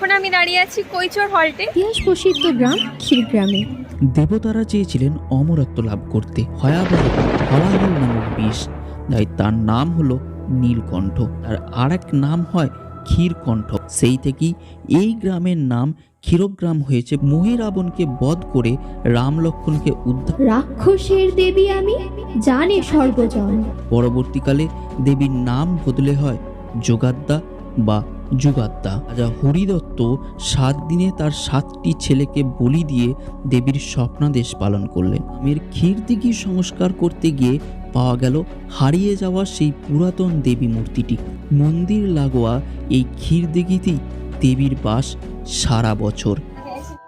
এখন আমি দাঁড়িয়ে আছি কৈচর হল্টে। ইতিহাস প্রসিদ্ধ গ্রাম ক্ষীরগ্রামে। দেবতারা চেয়েছিলেন অমরত্ব লাভ করতে। ভয়াবহ হলাহল নামক বিষ। তাই তার নাম হলো নীলকণ্ঠ। আর আর এক নাম হয় ক্ষীরকণ্ঠ। সেই থেকেই এই গ্রামের নাম ক্ষীরগ্রাম হয়েছে। মহিরাবণকে বধ করে রাম লক্ষণকে উদ্ধার রাক্ষসের দেবী আমি জানে সর্বজন। পরবর্তীকালে দেবীর নাম বদলে হয় যোগাদ্দা বা যুগাদ্দা রাজা হরিদত্ত সাত দিনে তার সাতটি ছেলেকে বলি দিয়ে দেবীর স্বপ্নাদেশ পালন করলেন। আমের ক্ষীরদিঘি সংস্কার করতে গিয়ে পাওয়া গেল হারিয়ে যাওয়া সেই পুরাতন দেবী মূর্তিটি। মন্দির লাগোয়া এই ক্ষীরদিঘিতেই দেবীর বাস সারা বছর।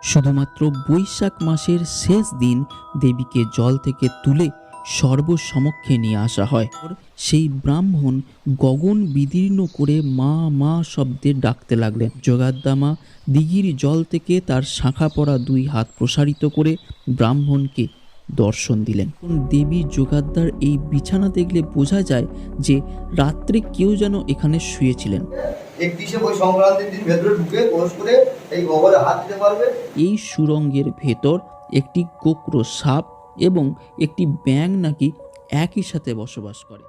শুধুমাত্র বৈশাখ মাসের শেষ দিন দেবীকে জল থেকে তুলে সর্বসমক্ষে নিয়ে আসা হয়। সেই ব্রাহ্মণ গগন বিদীর্ণ করে মা মা শব্দে ডাকতে লাগলেন। যোগাদ্দামা দিঘির জল থেকে তার শাখা পড়া দুই হাত প্রসারিত করে ব্রাহ্মণকে দর্শন দিলেন। দেবী যোগাদ্দার এই বিছানা দেখলে বোঝা যায় যে রাত্রে কেউ যেন এখানে শুয়েছিলেন। এই সুরঙ্গের ভেতর একটি কোকরো সাপ এবং একটি ব্যাঙ নাকি একই সাথে বসবাস করে।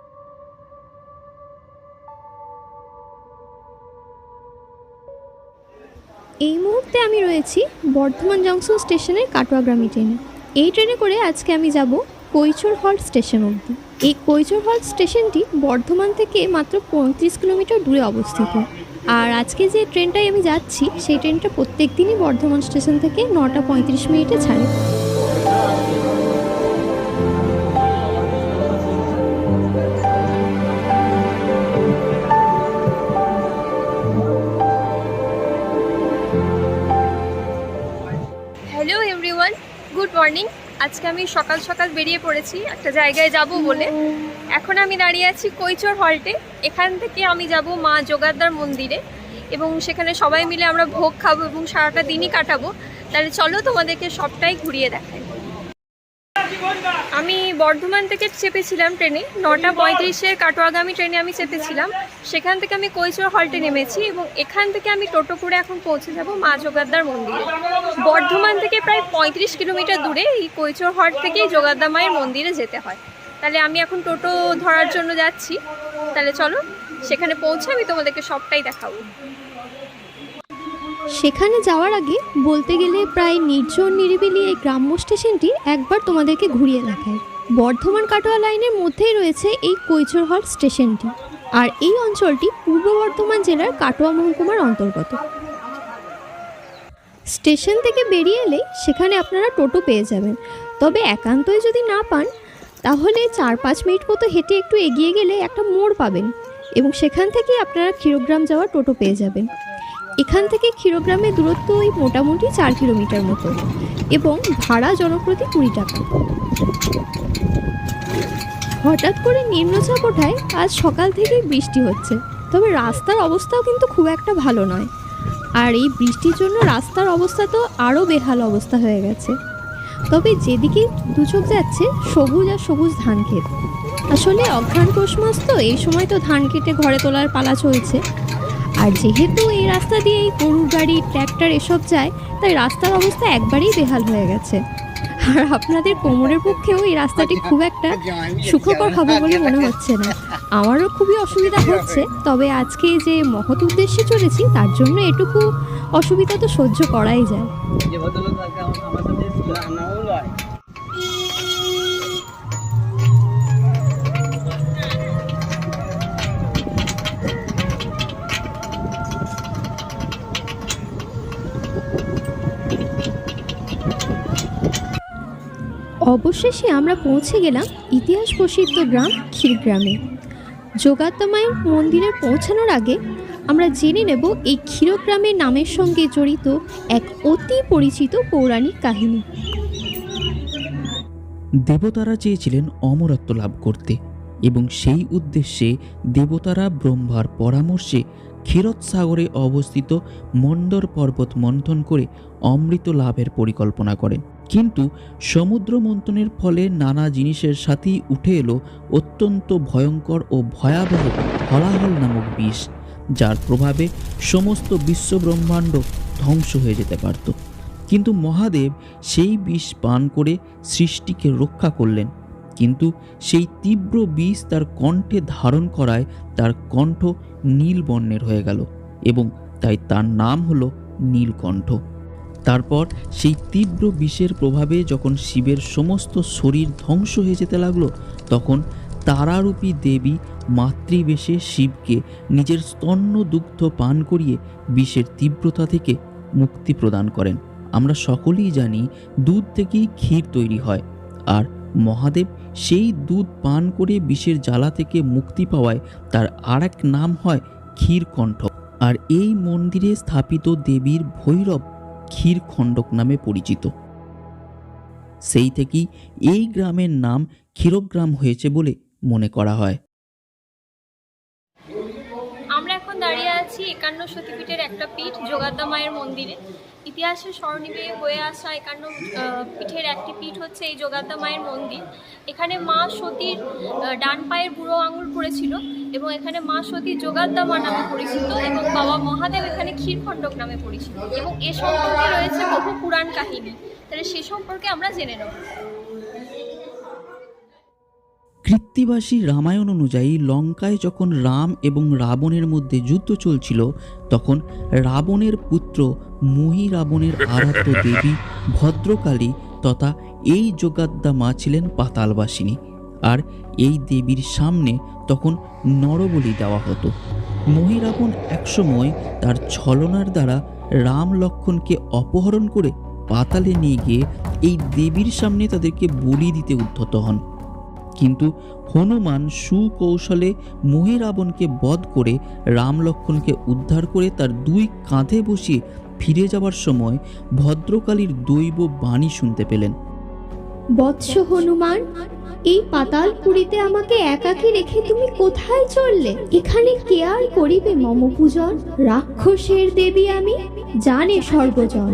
এই মুহূর্তে আমি রয়েছি বর্ধমান জংশন স্টেশনের কাটোয়াগ্রামী ট্রেনে। এই ট্রেনে করে আজকে আমি যাব কৈচর হল্ট স্টেশন অবধি। এই কৈচর হল্ট স্টেশনটি বর্ধমান থেকে মাত্র পঁয়ত্রিশ কিলোমিটার দূরে অবস্থিত। আর আজকে যে ট্রেনটায় আমি যাচ্ছি, সেই ট্রেনটা প্রত্যেক দিনই বর্ধমান স্টেশন থেকে নটা পঁয়ত্রিশ মিনিটে ছাড়ে। মর্নিং। আজকে আমি সকাল সকাল বেরিয়ে পড়েছি, একটা জায়গায় যাব বলে। এখন আমি দাঁড়িয়ে আছি কৈচর হল্টে। এখান থেকে আমি যাব মা যোগাদ্দার মন্দিরে এবং সেখানে সবাই মিলে আমরা ভোগ খাব এবং সারাটা দিনই কাটাবো। তাহলে চলো তোমাদেরকে সবটাই ঘুরিয়ে দেখাই। বর্ধমান থেকে চেপেছিলাম ট্রেনে। নটা পঁয়ত্রিশের কাটোয়াগামী ট্রেনে আমি চেপেছিলাম। সেখান থেকে আমি কৈচর হল্টে নেমেছি এবং এখান থেকে আমি টোটো করে এখন পৌঁছে যাব মা যোগাদ্দার মন্দিরে। বর্ধমান থেকে প্রায় পঁয়ত্রিশ কিলোমিটার দূরে এই কৈচর হল্ট থেকেই যোগাদ্দা মায়ের মন্দিরে যেতে হয়। তাহলে আমি এখন টোটো ধরার জন্য যাচ্ছি। তাহলে চলো সেখানে পৌঁছে আমি তোমাদেরকে সবটাই দেখাবো। সেখানে যাওয়ার আগে বলতে গেলে প্রায় নির্জন নিরিবিলি এই গ্রাম্য স্টেশনটি একবার তোমাদেরকে ঘুরিয়ে দেখায়। বর্ধমান কাটোয়া লাইনের মধ্যেই রয়েছে এই কৈচর হল স্টেশনটি। আর এই অঞ্চলটি পূর্ব বর্ধমান জেলার কাটোয়া মহকুমার অন্তর্গত। স্টেশন থেকে বেরিয়ে এলে সেখানে আপনারা টোটো পেয়ে যাবেন। তবে একান্তই যদি না পান, তাহলে চার পাঁচ মিনিট মতো হেঁটে একটু এগিয়ে গেলে একটা মোড় পাবেন এবং সেখান থেকেই আপনারা ক্ষীরগ্রাম যাওয়ার টোটো পেয়ে যাবেন। এখান থেকে ক্ষীরগ্রামের দূরত্ব ওই মোটামুটি চার কিলোমিটার মতো এবং ভাড়া জনপ্রতি কুড়ি টাকা। হঠাৎ করে নিম্নচাপ ওঠায় আজ সকাল থেকেই বৃষ্টি হচ্ছে। তবে রাস্তার অবস্থাও কিন্তু খুব একটা ভালো নয়। আর এই বৃষ্টির জন্য রাস্তার অবস্থা তো আরও বেহাল অবস্থা হয়ে গেছে। তবে যেদিকে দুচোখ যাচ্ছে, সবুজ আর সবুজ ধান ক্ষেত। আসলে অঘ্রাণ পৌষ মাস তো, এই সময় তো ধান কেটে ঘরে তোলার পালা চলছে। আর যেহেতু এই রাস্তা দিয়ে এই গরুর গাড়ি, ট্র্যাক্টর এসব যায়, তাই রাস্তার অবস্থা একবারেই বেহাল হয়ে গেছে। আর আপনাদের কোমরের পক্ষেও এই রাস্তাটি খুব একটা সুখকর হবে বলে মনে হচ্ছে না। আমারও খুবই অসুবিধা হচ্ছে, তবে আজকে যে মহৎ উদ্দেশ্যে চলেছি, তার জন্য এটুকু অসুবিধা তো সহ্য করাই যায়। অবশেষে আমরা পৌঁছে গেলাম ইতিহাস প্রসিদ্ধ গ্রাম ক্ষীরগ্রামে। যোগাত্মা মায়ের মন্দিরে পৌঁছানোর আগে আমরা জেনে নেব এই ক্ষীরগ্রামের নামের সঙ্গে জড়িত এক অতি পরিচিত পৌরাণিক কাহিনী। দেবতারা চেয়েছিলেন অমরত্ব লাভ করতে এবং সেই উদ্দেশ্যে দেবতারা ব্রহ্মার পরামর্শে ক্ষীরত সাগরে অবস্থিত মণ্ডর পর্বত মন্থন করে অমৃত লাভের পরিকল্পনা করেন। কিন্তু সমুদ্র মন্থনের ফলে নানা জিনিসের সাথেই উঠে এলো অত্যন্ত ভয়ঙ্কর ও ভয়াবহ হলাহল নামক বিষ, যার প্রভাবে সমস্ত বিশ্বব্রহ্মাণ্ড ধ্বংস হয়ে যেতে পারত। কিন্তু মহাদেব সেই বিষ পান করে সৃষ্টিকে রক্ষা করলেন। কিন্তু সেই তীব্র বিষ তার কণ্ঠে ধারণ করায় তার কণ্ঠ নীল বর্ণের হয়ে গেল এবং তাই তার নাম হলো নীলকণ্ঠ। তারপর সেই তীব্র বিষের প্রভাবে যখন শিবের সমস্ত শরীর ধ্বংস হয়ে যেতে লাগল, তখন তারারূপী দেবী মাতৃবেশে শিবকে নিজের স্তন্য দুগ্ধ পান করিয়ে বিষের তীব্রতা থেকে মুক্তি প্রদান করেন। আমরা সকলেই জানি দুধ থেকেই ক্ষীর তৈরি হয়, আর মহাদেব সেই দুধ পান করে বিষের জ্বালা থেকে মুক্তি পাওয়ায় তার আর এক নাম হয় ক্ষীরকণ্ঠ। আর এই মন্দিরে স্থাপিত দেবীর ভৈরব ক্ষীরখণ্ডক নামে পরিচিত। সেই থেকেই এই গ্রামের নাম ক্ষীরগ্রাম হয়েছে বলে মনে করা হয়। আমরা এখন দাঁড়িয়ে আছি একান্ন সতীপীঠের একটা পীঠ, যোগাদ্দা মায়ের মন্দিরে। ইতিহাসে স্বর্ণিবে হয়ে আসা একান্ন পীঠের একটি পীঠ হচ্ছে এই যোগাদ্দা মায়ের মন্দির। এখানে মা সতীর ডান পায়ের বুড়ো আঙুল পড়েছিল এবং এখানে মা সতী যোগাদ্দা মা নামে পরিচিত এবং বাবা মহাদেব এখানে ক্ষীরখণ্ডক নামে পরিচিত। এবং এ সম্পর্কে রয়েছে বহু পুরাণ কাহিনী। তাহলে সে সম্পর্কে আমরা জেনে নেব। কৃত্তিবাসী রামায়ণ অনুযায়ী লঙ্কায় যখন রাম এবং রাবণের মধ্যে যুদ্ধ চলছিল, তখন রাবণের পুত্র মহি রাবণের আরাধ্য দেবী ভদ্রকালী তথা এই যোগাদ্দা মা ছিলেন পাতালবাসিনী। আর এই দেবীর সামনে তখন নরবলি দেওয়া হতো। মহিরাবণ একসময় তার ছলনার দ্বারা রাম লক্ষণকে অপহরণ করে পাতালে নিয়ে গিয়ে এই দেবীর সামনে তাদেরকে বলি দিতে উদ্ধত হন। কিন্তু হনুমান সুকৌশলে মহিরাবণকে বধ করে রাম লক্ষণকে উদ্ধার করে তার দুই কাঁধে বসিয়ে ফিরে যাওয়ার সময় ভদ্রকালীর দৈব বাণী শুনতে পেলেন। বৎস হনুমান এই পাতালপুরীতে আমাকে একাকী রেখে তুমি কোথায় চললে? এখানে কে আর করিবে মম পূজন রাক্ষসের দেবী আমি জানে সর্বজন।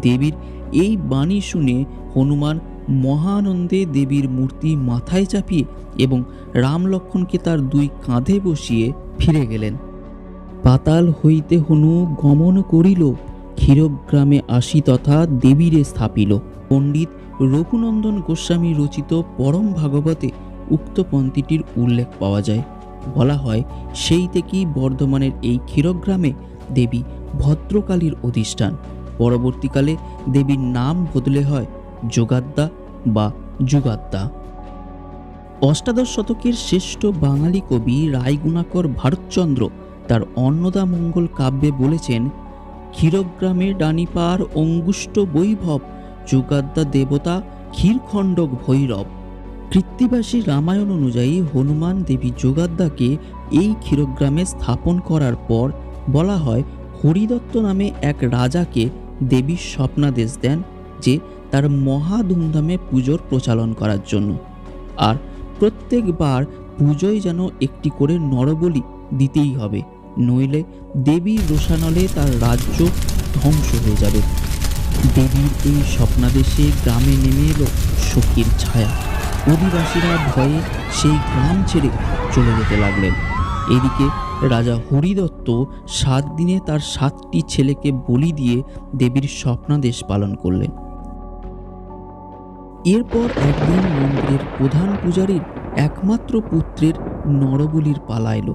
দেবীর এই বাণী শুনে হনুমান মহানন্দে দেবীর মূর্তি মাথায় চাপিয়ে এবং রাম লক্ষণকে তার দুই কাঁধে বসিয়ে ফিরে গেলেন। পাতাল হইতে হনু গমন করিল, ক্ষীরগ্রামে আসি তথা দেবীরে স্থাপিল। পণ্ডিত রঘুনন্দন গোস্বামী রচিত পরম ভাগবতে উক্ত পন্থীটির উল্লেখ পাওয়া যায়। বলা হয়, সেই থেকেই বর্ধমানের এই ক্ষীরগ্রামে দেবী ভদ্রকালীর অধিষ্ঠান। পরবর্তীকালে দেবীর নাম বদলে হয় যোগাদ্দা বা যুগাদ্দা। অষ্টাদশ শতকের শ্রেষ্ঠ বাঙালি কবি রায়গুণাকর ভারতচন্দ্র তার অন্নদা মঙ্গল কাব্যে বলেছেন, ক্ষীরগ্রামে ডানিপার অঙ্গুষ্ট বৈভব, যুগাদ্দা দেবতা ক্ষীরখণ্ডক ভৈরব। কৃত্তিবাসী রামায়ণ অনুযায়ী হনুমান দেবী যোগাদ্দাকে এই ক্ষীরগ্রামে স্থাপন করার পর বলা হয়, হরিদত্ত নামে এক রাজাকে দেবী স্বপ্নাদেশ দেন, যে তার মহা ধুমধামে পুজোর প্রচালন করার জন্য। আর প্রত্যেকবার পুজোয় যেন একটি করে নরবলি দিতেই হবে, নইলে দেবী রোষানলে তার রাজ্য ধ্বংস হয়ে যাবে। দেবীর এই স্বপ্নাদেশে গ্রামে নেমে এলো শোকের ছায়া। অধিবাসীরা ভয়ে সেই গ্রাম ছেড়ে চলে যেতে লাগলেন। এদিকে রাজা হরিদত্ত সাত দিনে তার সাতটি ছেলেকে বলি দিয়ে দেবীর স্বপ্নাদেশ পালন করলেন। এরপর একদিন মন্দিরের প্রধান পূজারীর একমাত্র পুত্রের নরবলির পালা এলো।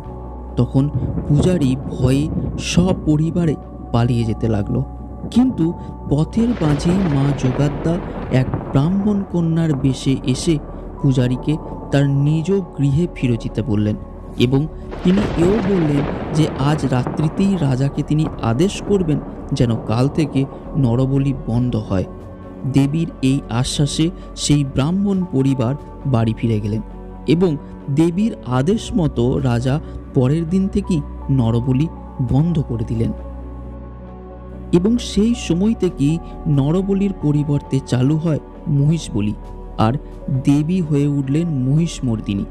তখন পূজারী ভয়ে সপরিবারে পালিয়ে যেতে লাগল। কিন্তু পথের মাঝেই মা যোগাদ্দা এক ব্রাহ্মণ কন্যার বেশে এসে পূজারীকে তার নিজ গৃহে ফিরে যেতে বললেন এবং তিনি এও বললেন যে, আজ রাত্রিতেই রাজাকে তিনি আদেশ করবেন যেন কাল থেকে নরবলি বন্ধ হয়। দেবীর এই আশ্বাসে সেই ব্রাহ্মণ পরিবার বাড়ি ফিরে গেলেন এবং দেবীর আদেশ মতো রাজা পরের দিন থেকেই নরবলি বন্ধ করে দিলেন। এবং সেই সময় থেকেই নরবলির পরিবর্তে চালু হয় মহিষ বলি আর দেবী হয়ে উঠলেন মহিষমর্দিনী।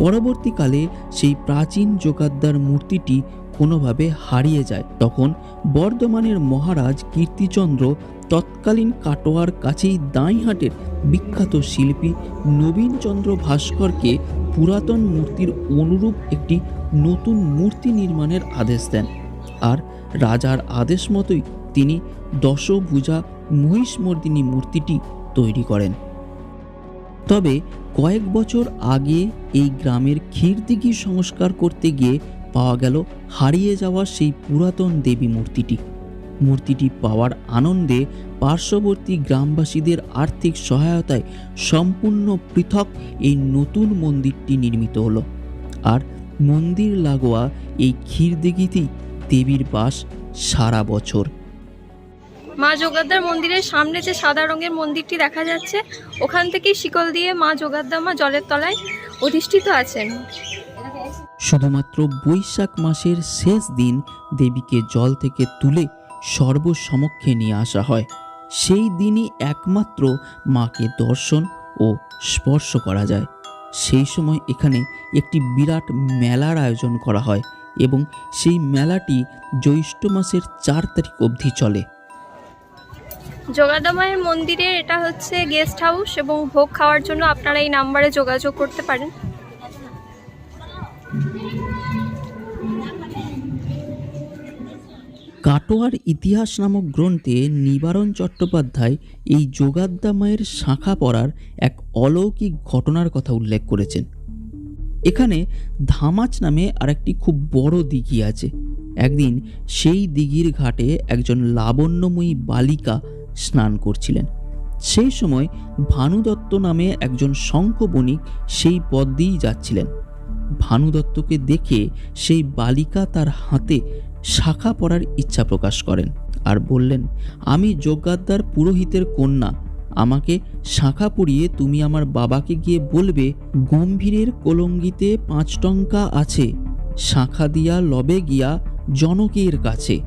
পরবর্তীকালে সেই প্রাচীন যোগাদ্দার মূর্তিটি কোনোভাবে হারিয়ে যায়। তখন বর্ধমানের মহারাজ কীর্তিচন্দ্র তৎকালীন কাটোয়ার কাছেই দাঁইহাটের বিখ্যাত শিল্পী নবীনচন্দ্র ভাস্করকে পুরাতন মূর্তির অনুরূপ একটি নতুন মূর্তি নির্মাণের আদেশ দেন। আর রাজার আদেশ মতোই তিনি দশভুজা মহিষমর্দিনী মূর্তিটি তৈরি করেন। তবে কয়েক বছর আগে এই গ্রামের ক্ষীরদিঘি সংস্কার করতে গিয়ে পাওয়া গেল হারিয়ে যাওয়া সেই পুরাতন দেবী মূর্তিটি। মূর্তিটি পাওয়ার আনন্দে পার্শ্ববর্তী গ্রামবাসীদের আর্থিক সহায়তায় সম্পূর্ণ পৃথক এই নতুন মন্দিরটি নির্মিত হলো। আর মন্দির লাগোয়া এই ক্ষীরদিঘিতেই দেবীর বাস সারা বছর। মা যোগাদ্দার মন্দিরের সামনে যে সাদা রঙের মন্দিরটি দেখা যাচ্ছে, ওখান থেকেই শিকল দিয়ে মা যোগাদ্দা মা জলের তলায় অধিষ্ঠিত আছেন। শুধুমাত্র বৈশাখ মাসের শেষ দিন দেবীকে জল থেকে তুলে সর্বসমক্ষে নিয়ে আসা হয়। সেই দিনই একমাত্র মাকে দর্শন ও স্পর্শ করা যায়। সেই সময় এখানে একটি বিরাট মেলার আয়োজন করা হয় এবং সেই মেলাটি জ্যৈষ্ঠ মাসের চার তারিখ অবধি চলে। যোগাদ্দা মায়ের মন্দিরের এটা হচ্ছে গেস্ট হাউস এবং ভোগ খাওয়ার জন্য আপনারা এই নাম্বারে যোগাযোগ করতে পারেন। কাটোয়ার ইতিহাস নামক গ্রন্থে নিবারণ চট্টোপাধ্যায় এই যোগাদ্দা মায়ের শাখা পড়ার এক অলৌকিক ঘটনার কথা উল্লেখ করেছেন। এখানে ধামাচ নামে আরেকটি খুব বড় দিঘি আছে। একদিন সেই দিঘির ঘাটে একজন লাবণ্যময়ী বালিকা স্নান করছিলেন। সেই সময় ভানু দত্ত নামে একজন শঙ্খ বণিক সেই পথ দিয়েই যাচ্ছিলেন। ভানু দত্তকে দেখে সেই বালিকা তার হাতে শাখা পড়ার ইচ্ছা প্রকাশ করেন আর বললেন, আমি যজ্ঞাদ্দার পুরোহিতের কন্যা। আমাকে শাখা পরিয়ে তুমি আমার বাবাকে গিয়ে বলবে, গম্ভীরের কলঙ্গিতে পাঁচ টঙ্কা আছে। শাখা দিয়া লবে গিয়া জনকের কাছে।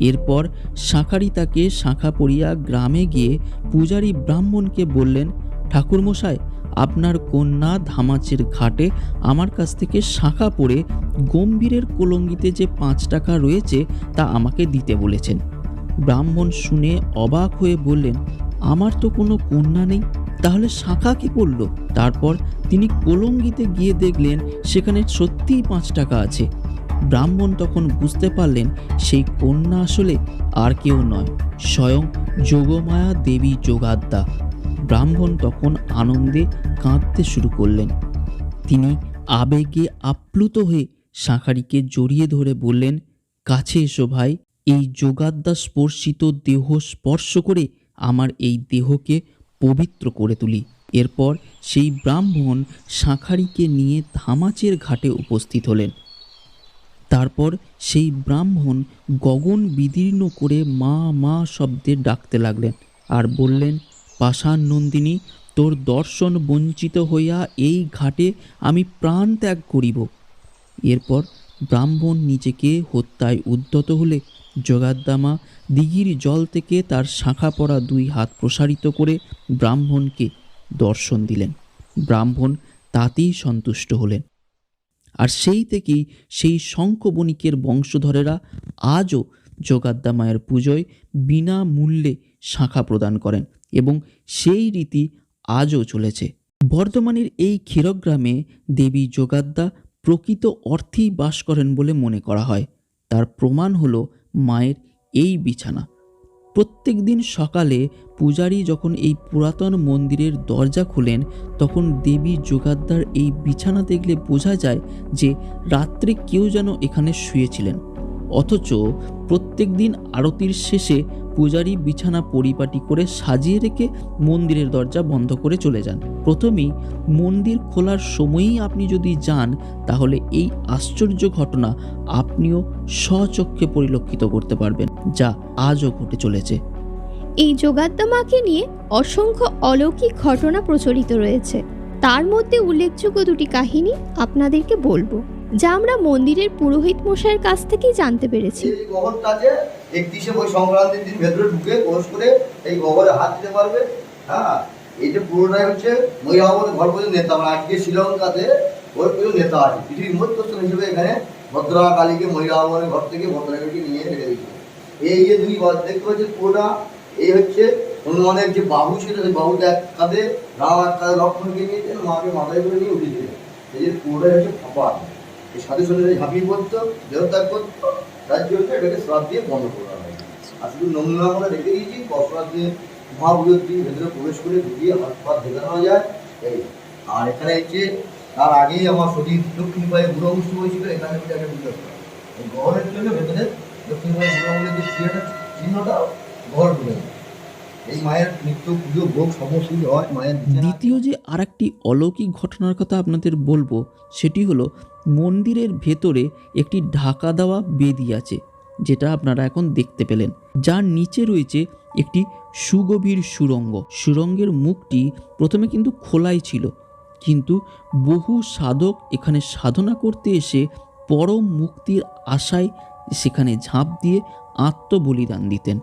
এরপর শাঁখারি তাকে শাঁখা পরিয়া গ্রামে গিয়ে পূজারী ব্রাহ্মণকে বললেন, ঠাকুরমশাই, আপনার কন্যা ধামাচের ঘাটে আমার কাছ থেকে শাঁখা পড়ে গম্ভীরের কলঙ্গিতে যে পাঁচ টাকা রয়েছে তা আমাকে দিতে বলেছেন। ব্রাহ্মণ শুনে অবাক হয়ে বললেন, আমার তো কোনো কন্যা নেই, তাহলে শাঁখা কি পড়ল? তারপর তিনি কলঙ্গিতে গিয়ে দেখলেন, সেখানে সত্যিই পাঁচ টাকা আছে। ব্রাহ্মণ তখন বুঝতে পারলেন সেই কন্যা আসলে আর কেউ নয়, স্বয়ং যোগমায়া দেবী যোগাদ্দা। ব্রাহ্মণ তখন আনন্দে কাঁদতে শুরু করলেন। তিনি আবেগে আপ্লুত হয়ে শাঁখারিকে জড়িয়ে ধরে বললেন, কাছে এসো ভাই, এই যোগাদ্দা স্পর্শিত দেহ স্পর্শ করে আমার এই দেহকে পবিত্র করে তুলি। এরপর সেই ব্রাহ্মণ শাঁখারিকে নিয়ে ধামাচের ঘাটে উপস্থিত হলেন। তারপর সেই ব্রাহ্মণ গগন বিদীর্ণ করে মা মা শব্দে ডাকতে লাগলেন আর বললেন, পাষাণ নন্দিনী, তোর দর্শন বঞ্চিত হইয়া এই ঘাটে আমি প্রাণ ত্যাগ করিব এরপর ব্রাহ্মণ নিজেকে হত্যায় উদ্যত হলে জগাদ্দামা দিঘির জল থেকে তার শাখা পড়া দুই হাত প্রসারিত করে ব্রাহ্মণকে দর্শন দিলেন। ব্রাহ্মণ তাতেই সন্তুষ্ট হলেন। আর সেই থেকেই সেই শঙ্খ বণিকের বংশধরেরা আজও যোগাদ্দা মায়ের পুজোয় বিনামূল্যে শাখা প্রদান করেন এবং সেই রীতি আজও চলেছে। বর্ধমানের এই ক্ষীরগ্রামে দেবী যোগাদ্দা প্রকৃত অর্থেই বাস করেন বলে মনে করা হয়। তার প্রমাণ হলো মায়ের এই বিছানা। প্রত্যেক দিন সকালে পূজারী যখন এই পুরাতন মন্দিরের দরজা খুলেন, তখন দেবী যোগাদ্দার এই বিছানা দেখলে বোঝা যায় যে রাত্রে কেউ যেন এখানে শুয়েছিলেন। অথচ প্রত্যেক দিন আরতির শেষে পূজারী বিছানা পরিপাটি করে সাজিয়ে রেখে মন্দিরের দরজা বন্ধ করে চলে যান। প্রথমেই মন্দির খোলার সময়ই আপনি যদি যান, তাহলে এই আশ্চর্য ঘটনা আপনিও স্বচক্ষে পরিলক্ষিত করতে পারবেন, যা আজও ঘটে চলেছে। এই যোগাদ্দা মাকে নিয়ে অসংখ্য অলৌকিক ঘটনা প্রচলিত রয়েছে। তার মধ্যে উল্লেখযোগ্য দুটি কাহিনী আপনাদেরকে বলব। যা আমরা মন্দিরের পুরোহিত মশাইয়ের কাছ থেকেই জানতে পেরেছি। এই গোবরটাকে একত্রিশে বই সংক্রান্তির দিন ভেতরে ঢুকে প্রবেশ করে এই গোবরে হাত দিতে পারবে। হ্যাঁ এইটা পুরোটাই হচ্ছে মহিলা ভবনের ঘর পর্যন্ত নেতা মানে আজকে শ্রীলঙ্কাতে ওর পর্যন্ত নেতা আছে। পৃথিবীর মধ্যস্থ হিসেবে এখানে ভদ্রা কালীকে মহিলা ভবনের ঘর থেকে ভদ্রাকালীকে নিয়ে রেখে দিয়েছিল এই যে দুই ঘর, দেখতে পাচ্ছি পুরোটা? এই হচ্ছে হনুমানের যে বাহু ছিল সেই বাহুটা এক কাঁধে রাম, এক কাঁধে লক্ষ্মণকে নিয়েছেন মাকে মাথায় করে নিয়ে উঠেছিলেন এই যে পুরোটাই হচ্ছে ফাঁপা। এই সাধু সন্ন্যাসী ঝাঁপিয়ে পড়তো দেহত্যাগ করতো, তার জন্য এটাকে শ্রাপ দিয়ে বন্ধ করা হয়। আর শুধু নমুনা আমরা রেখে দিয়েছি, কসরাত দিয়ে মহাপুজোর দিন ভেতরে প্রবেশ করে ঢুকিয়ে হাত পাত দেখানো যায়। এই, আর এখানে হচ্ছে তার আগেই আমার সতীর দক্ষিণীবাই বুড়ো অংশ হয়েছিল, এখানে হচ্ছে একটা পুজো করা। এই গহরের জন্য ভেতরে দক্ষিণীবাই বুড়ো অঙ্গের যে চিহ্নটা চিহ্নটা গহর ঢুকে এই মায়ের নিত্য পুজো, ভোগ সমস্ত হয় মায়ের দ্বিতীয় যে আরেকটি অলৌকিক ঘটনার কথা আপনাদের বলব, সেটি হলো মন্দিরের ভেতরে একটি ঢাকা দেওয়া বেদি আছে, যেটা আপনারা এখন দেখতে পেলেন। যার নিচে রয়েছে একটি সুগভীর সুরঙ্গ। সুরঙ্গের মুখটি প্রথমে কিন্তু খোলাই ছিল, কিন্তু বহু সাধক এখানে সাধনা করতে এসে পরম মুক্তির আশায় সেখানে ঝাঁপ দিয়ে আত্মবলিদান দিতেন।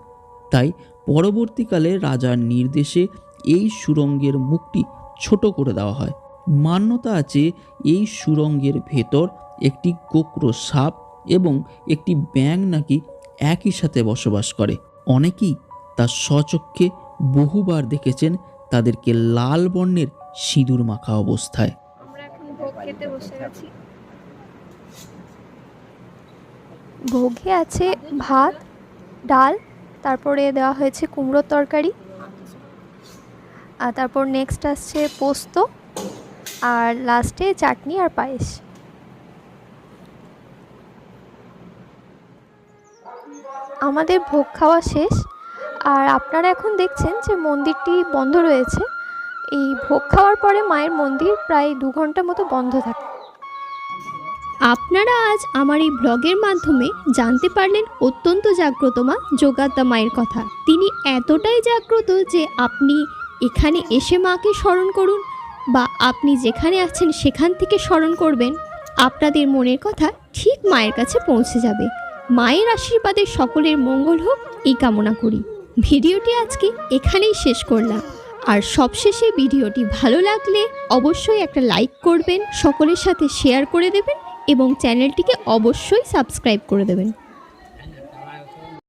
তাই পরবর্তীকালে রাজার নির্দেশে এই সুরঙ্গের মুখটি ছোট করে দেওয়া হয়। মান্যতা আছে এই সুরঙ্গের ভেতর একটি কোকরো সাপ এবং একটি ব্যাঙ নাকি একই সাথে বসবাস করে। অনেকেই তা স্বচক্ষে বহুবার দেখেছেন তাদেরকে লাল বর্ণের সিঁদুর মাখা অবস্থায়। আমরা এখন ভোগ খেতে বসে গেছি ভোগে আছে ভাত ডাল তারপরে দেওয়া হয়েছে কুমড়োর তরকারি। আর তারপর নেক্সট আসছে পোস্ত। আর লাস্টে চাটনি আর পায়েস। আমাদের ভোগ খাওয়া শেষ। আর আপনারা এখন দেখছেন যে মন্দিরটি বন্ধ রয়েছে। এই ভোগ খাওয়ার পরে মায়ের মন্দির প্রায় দু ঘণ্টা মতো বন্ধ থাকে। আপনারা আজ আমার এই ব্লগের মাধ্যমে জানতে পারলেন অত্যন্ত জাগ্রত মা যোগাদ্দা মায়ের কথা। তিনি এতটাই জাগ্রত যে আপনি এখানে এসে মাকে স্মরণ করুন বা আপনি যেখানে আছেন সেখান থেকে স্মরণ করবেন, আপনাদের মনের কথা ঠিক মায়ের কাছে পৌঁছে যাবে। মায়ের আশীর্বাদে সকলের মঙ্গল হোক, এই কামনা করি। ভিডিওটি আজকে এখানেই শেষ করলাম। আর সবশেষে ভিডিওটি ভালো লাগলে অবশ্যই একটা লাইক করবেন, সকলের সাথে শেয়ার করে দেবেন এবং চ্যানেলটিকে অবশ্যই সাবস্ক্রাইব করে দেবেন।